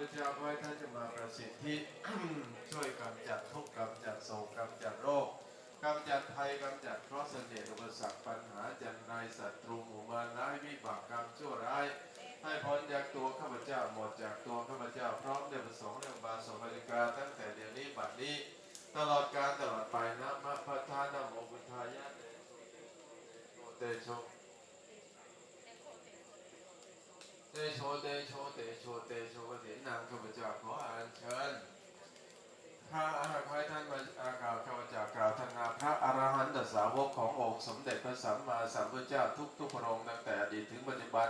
พเจ้าขอให้ท่านจะมาประสิทธิช่วยกำจัดทุกข์กำจัดโศกกำจัดโรคกำจัดภัยกำจัดเคราะห์เสน่ห์อุปสรรคปัญหาจันไรศัตรูหมู่มารร้ายวิบากกรรมชั่วร้าย ให้พ้นจากตัวข้าพเจ้าหมดจากตัวข้าพเจ้าพร้อมด้วยประสงค์และอุบาสกบริการตั้งแต่เดี๋ยวนี้บัดนี้ ตลอดการตลอดไปนะมะพัทธานะโมพุทธายะเตโช เตโชเตโชเตโชเตโชกฐินนางข้าพเจ้าขออัญเชิญพระอาหารให้ท่านมาอากาวข้าพเจ้ากล่าวท่านาพระอรหันตสาวกขององค์สมเด็จพระสัมมาสัมพุทธเจ้าทุกทุกพระองค์ตั้งแต่อดีตถึงปัจจุบัน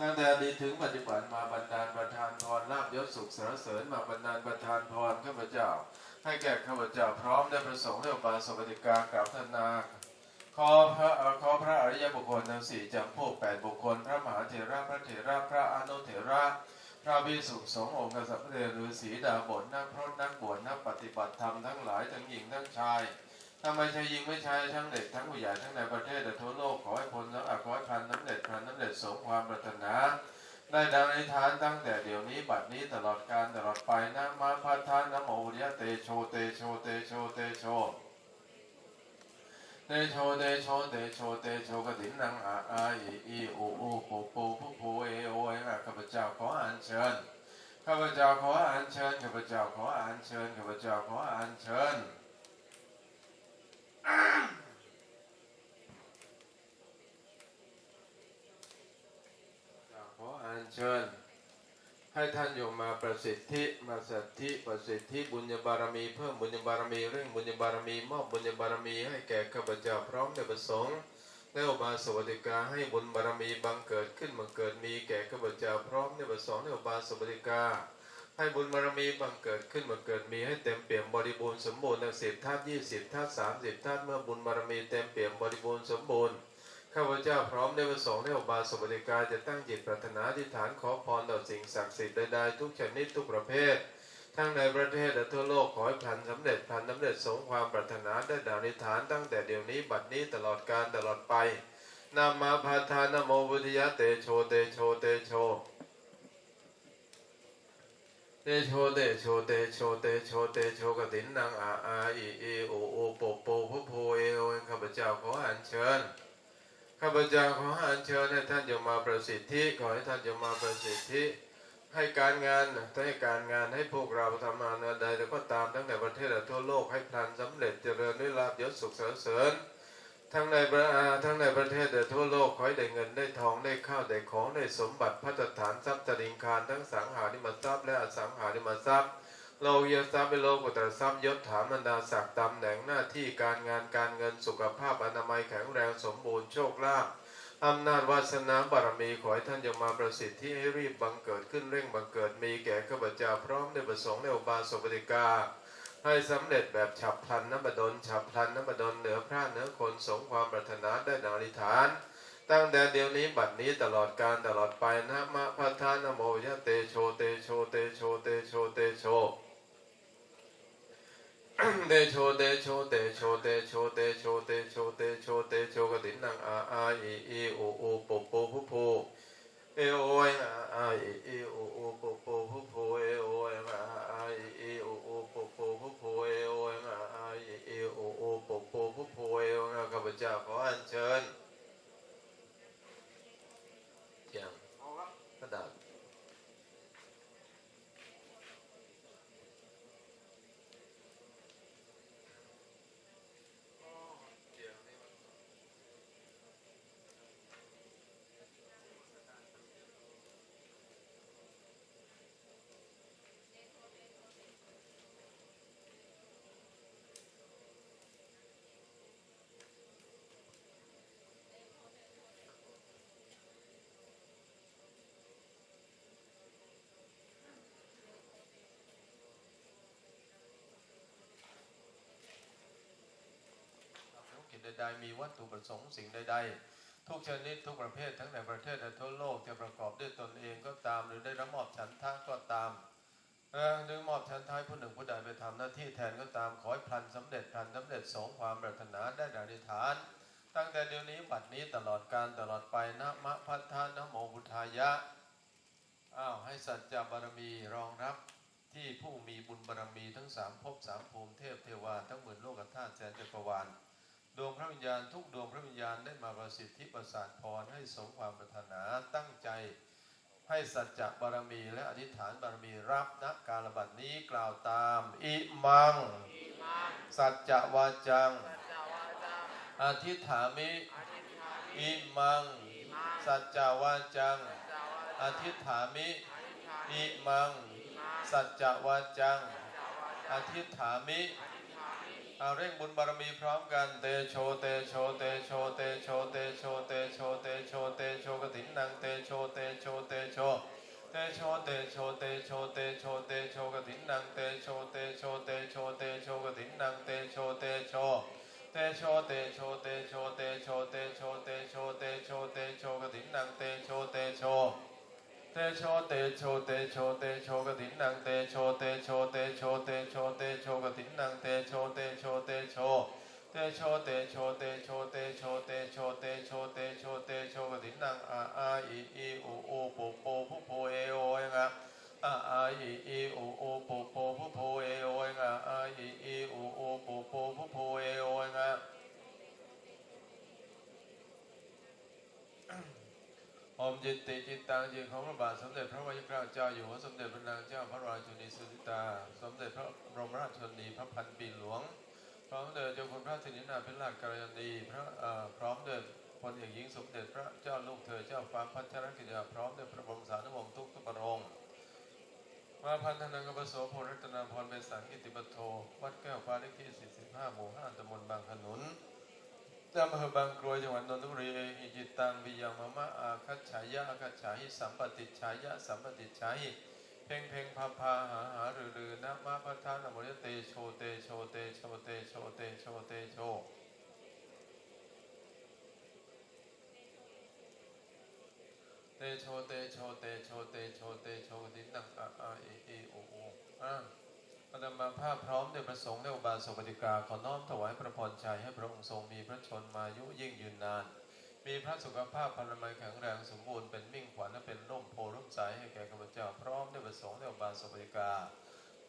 ตั้งแต่อดีตถึงปัจจุบันมาบรรดาลประทานพรลาบยศสุขสรรเสริญมาบรรดาลประทานพรข้าพเจ้า ให้แก่ข้าพเจ้าพร้อมได้ประสงค์เรื่องบาสวัสดิการกล่าวท่านา ขอพระขอพระอริยบุคคลทั้งสี่จำพวกแปดบุคคล พระมหาเถระพระเถระพระอนุเถระ พระภิกษุสงฆ์องค์กษัตริย์พระเดชฤาษีดาบทนักพรตนักบวชนักปฏิบัติธรรมทั้งหลายทั้งหญิงทั้งชายถ้าไม่ใช่หญิงไม่ชายทั้งเด็กทั้งผู้ใหญ่ทั้งในประเทศและทั่วโลกขอให้พ้นทั้งอักขอให้พันน้ำเด็ดพันน้ำเด็ดสมความปรารถนาได้ดังในทานตั้งแต่เดี๋ยวนี้บัดนี้ตลอดการตลอดไปนะมาพัทานะโมอุริยเตโชเตโชเตโชเตโช เตโชเตโชเตโชเตโชกฐินนางอาอาอีอีอูอูปูปูพุปูเอโอเองข้าพเจ้าขออัญเชิญข้าพเจ้าขออัญเชิญข้าพเจ้าขออัญเชิญข้าพเจ้าขออัญเชิญขออัญเชิญ ให้ท่านโยมมาประสิทธิมาสัทธิประสิทธิบุญญาบารมีเพิ่มบุญญาบารมีเรื่องบุญญาบารมีมอบบุญญาบารมีให้แก่ข้าพเจ้าพร้อมด้วยประสงค์และอุบาสวัสดิกาให้บุญบารมีบังเกิดขึ้นบังเกิดมีแก่ข้าพเจ้าพร้อมด้วยประสงค์และอุบาสวัสดิกา ให้บุญบารมีบังเกิดขึ้นบังเกิดมีให้เต็มเปี่ยมบริบูรณ์สมบูรณ์ทั้งสิบทัศยี่สิบทัศสามสิบทัศเมื่อบุญบารมีเต็มเปี่ยมบริบูรณ์สมบูรณ์ ข้าพเจ้าพร้อมด้วยประสงค์ในอุบาสวัสดิการจะตั้งจิตปรารถนาอธิษฐานขอพรต่อสิ่งศักดิ์สิทธิ์ใดๆทุกชนิดทุกประเภท ทั้งในประเทศและทั่วโลกขอให้พันสำเร็จพันสำเร็จสมความปรารถนาได้ดังอธิฐานตั้งแต่เดี๋ยวนี้บัดนี้ตลอดกาลตลอดไปนามาพาทานะโมพุทยะเตโชเตโชเตโชเตโชเตโชเตโชเตโชเตโชกตินนางอาอาอีอีโอโอโปโปพุโพเอโอข้าพเจ้าขออัญเชิญ ข้าพเจ้าขออัญเชิญให้ท่านจงมาประสิทธิขอให้ท่านจงมาประสิทธิ ให้การงานให้การงานให้พวกเราทำงานใดแต่ก็ตามทั้งในประเทศและทั่วโลกให้พลันสำเร็จเจริญด้วยลาภยศสุขสรรเสริญทั้งในประอาทั้งในประเทศและทั่วโลกขอให้ได้เงินได้ทองได้ข้าวได้ของได้สมบัติพัฒฐานทรัพย์ตริงคารทั้งสังหาริมทรัพย์และอสังหาริมทรัพย์ โลกยทรัพย์เป็นโลกุตตรทรัพย์ยศถาบรรดาศักดิ์ตำแหน่งหน้าที่การงานการเงินสุขภาพอนามัยแข็งแรงสมบูรณ์โชคลาภอำนาจวาสนาบารมีขอให้ท่านจงมาประสิทธิ์ที่ให้รีบบังเกิดขึ้นเร่งบังเกิดมีแก่ข้าพเจ้าพร้อมด้วยประสงค์ในอบาสกปฏิกา ให้สำเร็จแบบฉับพลันนบดลฉับพลันนบดลเหนือพระเหนือคนสมความปรารถนาได้ดังอธิฐาน ตั้งแต่เดี๋ยวนี้บัดนี้ตลอดการตลอดไปนะมะพัทธานโมยะเตโชเตโชเตโชเตโชเตโช เตโชเตโชเตโชเตโชเตโชเตโชเตโชเตโชกตินังอาอาอีอีโอโอปปพุโพเอโอเออาอาอีอีโอโอปปพุโพเอโอเออาอาอีอีโอโอปปพุโพเอโอเออาอาอีอีโอโอปปพุโพเอโอข้าพเจ้าขออัญเชิญเที่ยงกระดาษ ธุรกิจใดๆ มีวัตถุประสงค์สิ่งใดๆ ทุกชนิดทุกประเภททั้งในประเทศและทั่วโลกจะประกอบด้วยตนเองก็ตาม หรือได้รับมอบฉันทะก็ตามหรือมอบฉันทะให้ผู้หนึ่งผู้ใดไปทำหน้าที่แทนก็ตามขอให้พลันสำเร็จพลันสำเร็จสมความปรารถนาได้ดังอธิฐาน ตั้งแต่เดี๋ยวนี้บัดนี้ตลอดการตลอดไปนะมะพัทธานะโมพุทธายะอ้าวให้สัจจะบารมีรองรับที่ผู้มีบุญบารมีทั้งสามภพสามภูมิเทพเทวาทั้งหมื่นโลกธาตุแสนจักรวาล ดวงพระวิญญาณทุกดวงพระวิญญาณได้มาประสิทธิประสาทพรให้สมความปรารถนาตั้งใจให้สัจจะบารมีและอธิษฐานบารมีรับณการบัดนี้กล่าวตามอิมัง สัจจะวาจัง อธิษฐามิอิมัง สัจจะวาจัง อธิษฐามิอิมัง สัจจะวาจัง อธิษฐามิ เอาเร่งบุญบารมีพร้อมกันเตโชเตโชเตโชเตโชเตโชเตโชเตโชเตโชกฐินนางเตโชเตโชเตโชเตโชเตโชเตโชเตโชเตโชกฐินนางเตโชเตโชเตโชเตโชกฐินนางเตโชเตโชเตโชเตโชเตโชเตโชเตโชเตโชเตโชเตโชกฐินนางเตโชเตโช เตโชเตโชเตโชเตโชกฐินนางเตโชเตโชเตโชเตโชเตโชกฐินนางเตโชเตโชเตโชเตโชเตโชเตโชเตโชเตโชเตโชเตโชเตโชกฐินนางอาอาอีอีอูอูปุโปพุโพเอโอเองะอาอาอีอีอูอูปุโปพุโพเอโอเองะอาอีอีอูอูปุโปพุโพเอโอเองะ มจิตติจิตตังจิตของพระบาทสมเด็จพระวชิรเจ้าอยู่หัวสมเด็จพระนางเจ้าพระราชินีสุริตา สมเด็จพระบรมราชชนนีพระพันปีหลวง พร้อมเดินเจ้าคุณพระสิรินาเป็นราชกัลยาณีพระพร้อมเดินพลเอกหญิงสมเด็จพระเจ้าลูกเธอเจ้าฟ้าพัชรกิตาพร้อมด้วยพระบรมสารีวงศ์ทุกทุกพระองค์มาพันธนังกปโสโพรัตนาพรเบสังกิติปโทวัดแก้วฟ้าเลขที่ 45 หมู่ 5ตำบลบางขนุน อำเภอบางกรวยจังหวัดนนทบุรีอิจิตังวิยังมะมะอาคัจฉายะอาคัจฉาหิสัมปติฉายะสัมปติฉาหิเพ่งเพ่งพาพาหาหาหรือหรือนะมะพะทานอมริเตโชเตโชเตโชเตโชเตโชเตโชเตโชเตโชเตโชเตโชเตโชดินังอะอาเอเอโอโออ่า ปฐมาภาพพร้อมด้วยประสงค์ในอุบาสกปฏิกาขอน้อมถวายพระพรชัยให้พระองค์ทรงมีพระชนมายุยิ่งยืนนาน มีพระสุขภาพพลามัยแข็งแรงสมบูรณ์เป็นมิ่งขวัญและเป็นร่มโพร่มใสให้แก่ข้าพเจ้าพร้อมด้วยประสงค์ในอุบาสกปฏิกา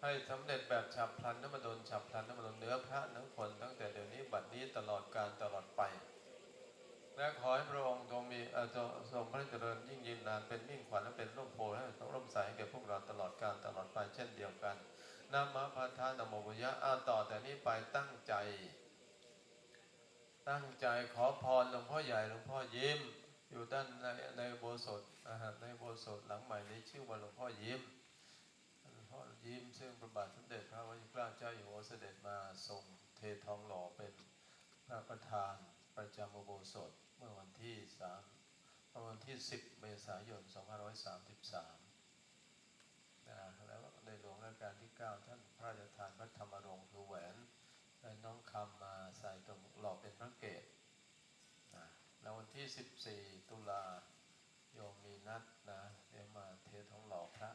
ให้สำเร็จแบบฉับพลันนมดลฉับพลันนมดลเนื้อพระเนื้อคนตั้งแต่เดี๋ยวนี้บัดนี้ตลอดการตลอดไปและขอให้พระองค์ทรงมีทรงทรงพระเจริญยิ่งยืนนานเป็นมิ่งขวัญและเป็นร่มโพให้ร่มใสให้แก่พวกเราตลอดการตลอดไปเช่นเดียวกัน นะมะพะทานโมบุญะอาต่อแต่นี้ไปตั้งใจ ตั้งใจขอพรหลวงพ่อใหญ่หลวงพ่อยิ้ม อยู่ด้านในในโบสถ์อาหารในโบสถ์หลังใหม่นี้ชื่อว่าหลวงพ่อยิ้มหลวงพ่อยิ้มซึ่งพระบาทสมเด็จพระวชิรเกล้าเจ้าอยู่หัวเสด็จมาทรงเททองหล่อเป็นพระประธานประจำโบสถเมื่อวันที่สามเมื่อวันที่ 10 เมษายน 2533นะแล้ว ในหลวงรัชกาลที่ 9 ท่านพระราชทานพระธรรมรงค์คือแหวนและน้องคำมาใส่ตรงหล่อเป็นพระเกศนะแล้ววันที่ 14 ตุลาโยมมีนัดนะเดี๋ยวมาเททองหล่อพระ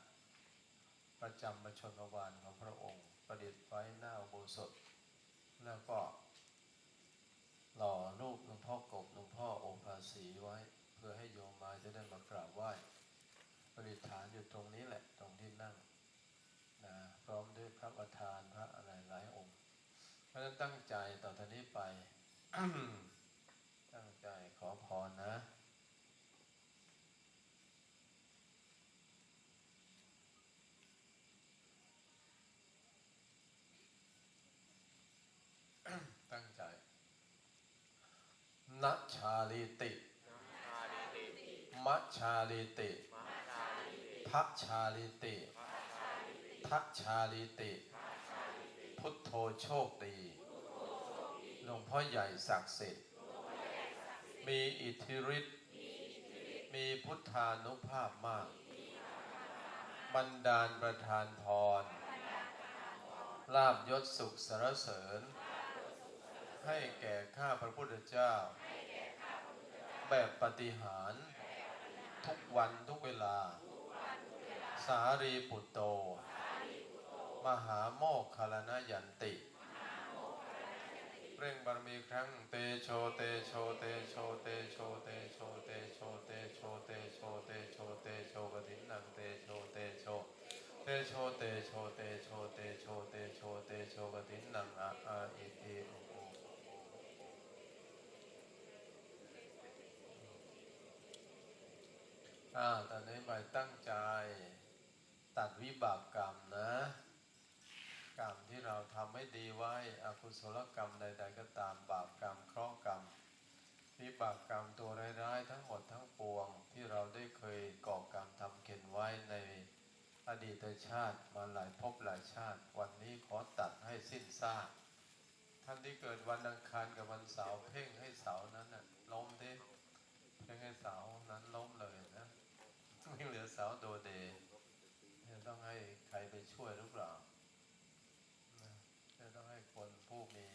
ประจำประชนวานของพระองค์ ประดิษฐ์ไว้หน้าโบสถแล้วก็หล่อรูปหลวงพ่อกบหลวงพ่อโอภาสีไว้ เพื่อให้โยมมาจะได้มากราบไหว้ประดิษฐานอยู่ตรงนี้แหละตรงที่นั่ง ด้วยพระประธานพระอะไรหลายองค์ เพราะฉะนั้นตั้งใจต่อจากนี้ไป ตั้งใจขอพรนะตั้งใจนัชชาลิติมัชชาลิติทัชชาลิติ ทัชชาลิติ พุทโธโชคดี หลวงพ่อใหญ่ศักดิ์สิทธิ์ มีอิทธิฤทธิ์ มีพุทธานุภาพมากบันดาลประทานพร ลาบยศสุขสรรเสริญ ให้แก่ข้าพระพุทธเจ้า แบบปฏิหาร ทุกวันทุกเวลา สารีปุตโต มหาโมกขลนยันติเร่งบารมีครั้งเตโชเตโชเตโชเตโชเตโชเตโชเตโชเตโชเตโชเตโชกฐินังเตโชเตโชเตโชเตโชเตโชเตโชเตโชเตโชกตินังอาอาอิอิโอโออ่าตอนนี้ไปตั้งใจ ตัดวิบากกรรมนะ กรรมที่เราทำ ไม่ดีไว้อกุศลกรรมใด ๆ ก็ตามบาปกรรมเคราะห์กรรมวิบากกรรมตัวร้ายๆทั้งหมดทั้งปวงที่เราได้เคยก่อกรรมทำเข็นไว้ในอดีตชาติมาหลายภพหลายชาติ วันนี้ขอตัดให้สิ้นซากท่านที่เกิดวันอังคารกับวันเสาร์เพ่งให้เสานั้นน่ะล้มดิเพ่งให้เสานั้นล้มเลยนะไม่เหลือเสาโดเดเนี่ยต้องให้ใครไปช่วยหรือเปล่านะจะต้องให้คนผู้มี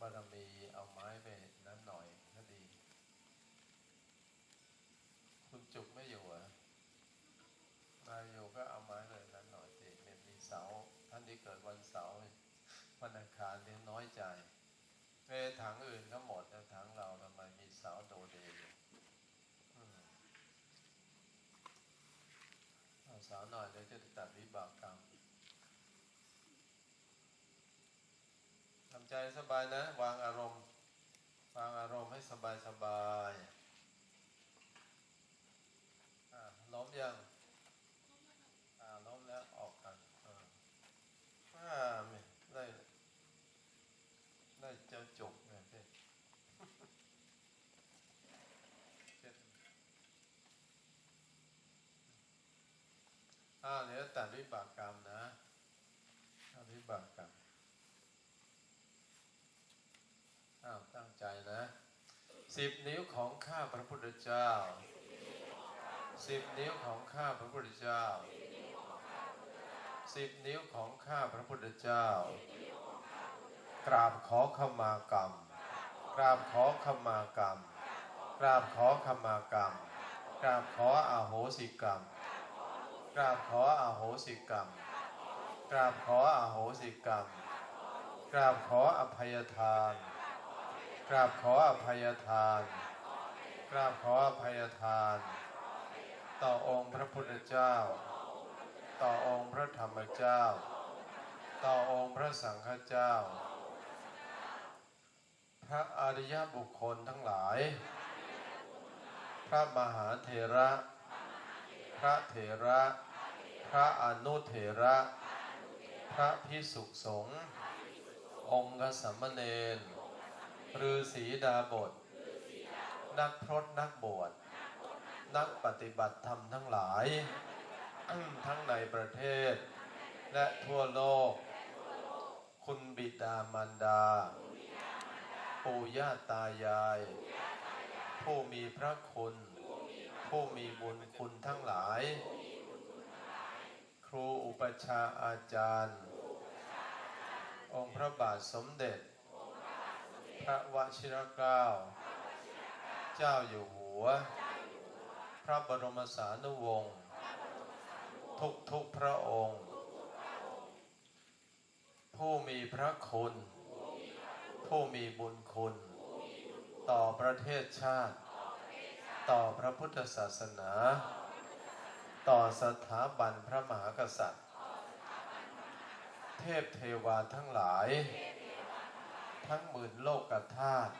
บาร มีเอาไม้ไปนั้นหน่อยก็ดี คุณจุกไม่อยู่เหรอะมาอยู่ก็เอาไม้เลยนั้นหน่อยสิเจมีเสาท่านที่เกิดวันเสาร์วันอังคารเนี่ยน้อยใจเอถังอื่นก็หมดแต่ถังเราทำไมมีเสาโดเดอยู่เอาเสาหน่อยเดี๋ยวจะตัดวิบากกรรม ทำ ใจสบายนะ วางอารมณ์ วางอารมณ์ให้สบายสบายล้มยังล้มแล้วออกกันอ่าไม่ได้ได้เจ้าจุกเนี่ยพี่เจ็ดอ่าเดี๋ยวตัดวิบากกรรมนะตัดวิบากกรรม อ้าวตั้ง ใจนะ สิบนิ้วของข้าพระพุทธเจ้า สิบนิ้วของข้าพระพุทธเจ้า สิบนิ้วของข้าพระพุทธเจ้า กราบขอขมากรรม กราบขอขมากรรม กราบขอขมากรรม กราบขออาโหสิกรรม กราบขออาโหสิกรรม กราบขออาโหสิกรรมกราบขออภัยทาน ราบขออภัยทาน กราบขออภัยทาน ต่อองค์พระพุทธเจ้า ต่อองค์พระธรรมเจ้า ต่อองค์พระสังฆเจ้า พระอริยบุคคลทั้งหลาย พระมหาเถระ พระเถระ พระอนุเถระ พระพิสุสงฆ์องค์สัมมเนร ฤาษีดาบท นักพรตนักบวช นักปฏิบัติธรรมทั้งหลาย ทั้งในประเทศ และทั่วโลก คุณบิดามารดา ปู่ย่าตายาย ผู้มีพระคุณ ผู้มีบุญคุณทั้งหลาย ครูอุปชาอาจารย์ องค์พระบาทสมเด็จ พระวชิรเกล้า เจ้าอยู่หัว พระบรมสานุวงศ์ ทุกทุกพระองค์ ผู้มีพระคุณ ผู้มีบุญคุณ ต่อประเทศชาติ ต่อพระพุทธศาสนา ต่อสถาบันพระมหากษัตริย์ เทพเทวาทั้งหลาย ทั้งหมื่นโลกธาตุ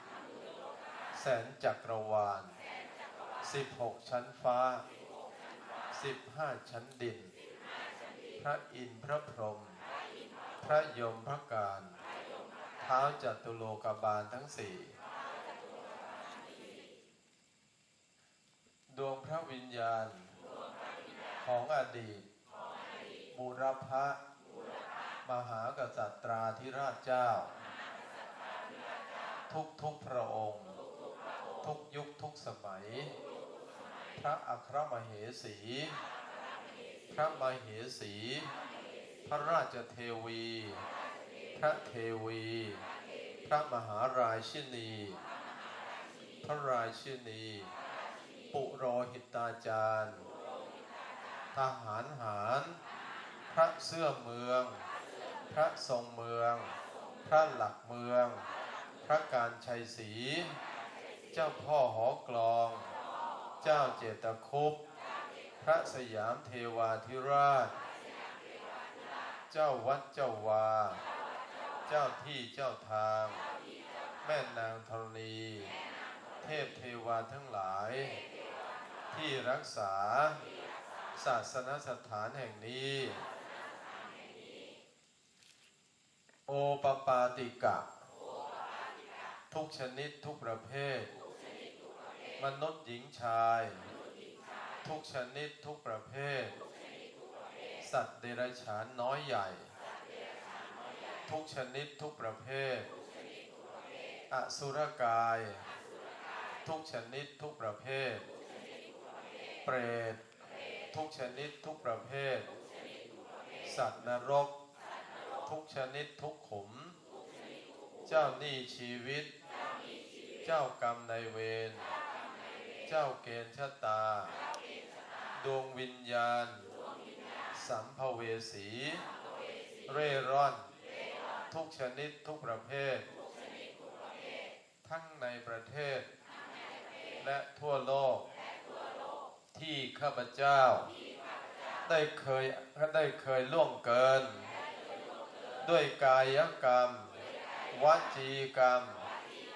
แสนจักรวาลสิบหกชั้นฟ้าสิบห้าชั้นดิน พระอินทร์พระพรหมพระยมพระการเท้าจัตุโลกบาลทั้งสี่ดวงพระวิญญาณของอดีตบูรพะมหากษัตราธิราชเจ้า ทุกทุกๆพระองค์ ทุกยุคทุกสมัย พระอัครมเหสี พระมเหสี พระราชเทวี พระเทวี พระมหาราชินี พระราชินี ปุโรหิตาจารย์ ทหารหาร พระเสื้อเมือง พระทรงเมือง พระหลักเมือง พระการชัยศรี เจ้าพ่อหอกลอง เจ้าเจตคุปพระสยามเทวาธิราช เจ้าวัดเจ้าวา เจ้าที่เจ้าทาง แม่นางธรณี เทพเทวาทั้งหลาย ที่รักษาศาสนสถานแห่งนี้ โอปปาติกะ ทุกชนิดทุกประเภท มนุษย์หญิงชาย ทุกชนิดทุกประเภท สัตว์เดรัจฉานน้อยใหญ่ ทุกชนิดทุกประเภท อสุรกาย ทุกชนิดทุกประเภท เปรตทุกชนิดทุกประเภท สัตว์นรก ทุกชนิดทุกขุม เจ้าหนี้ชีวิต เจ้ากรรมในายเวร เจ้าเกณฑ์ชะตา ดวงวิญญาณ สัมภเวสี เร่ร่อน ทุกชนิดทุกประเภท ทั้งในประเทศ และทั่วโลก ที่ข้าพเจ้า ได้เคยได้เคยล่วงเกิน ด้วยกายกรรม วจีกรรม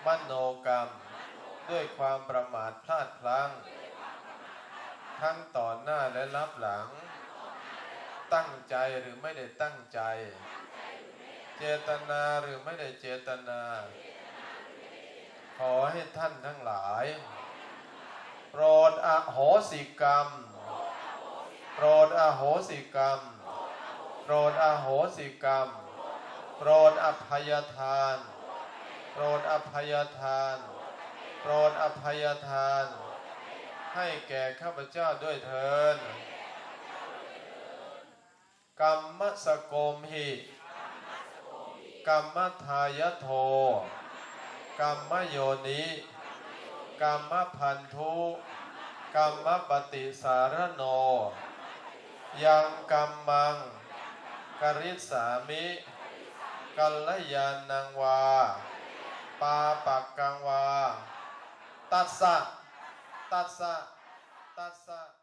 มโนกรรม ด้วยความประมาทพลาดพลั้ง ทั้งต่อหน้าและรับหลัง ตั้งใจหรือไม่ได้ตั้งใจ เจตนาหรือไม่ได้เจตนา ขอให้ท่านทั้งหลาย โปรดอโหสิกรรม โปรดอโหสิกรรม โปรดอโหสิกรรม โปรดอภัยทานโปรดอภัยทาน โปรดอภัยทาน ให้แก่ข้าพเจ้าด้วยเถินกรรมสโกมหิกรรมทายโทกรรมโยนิกรรมพันธุกรรมปฏิสารโน ยังกรรมังกริสามิกัลยาณังวา ปาปักกังวา ตัสสะ ตัสสะ ตัสสะ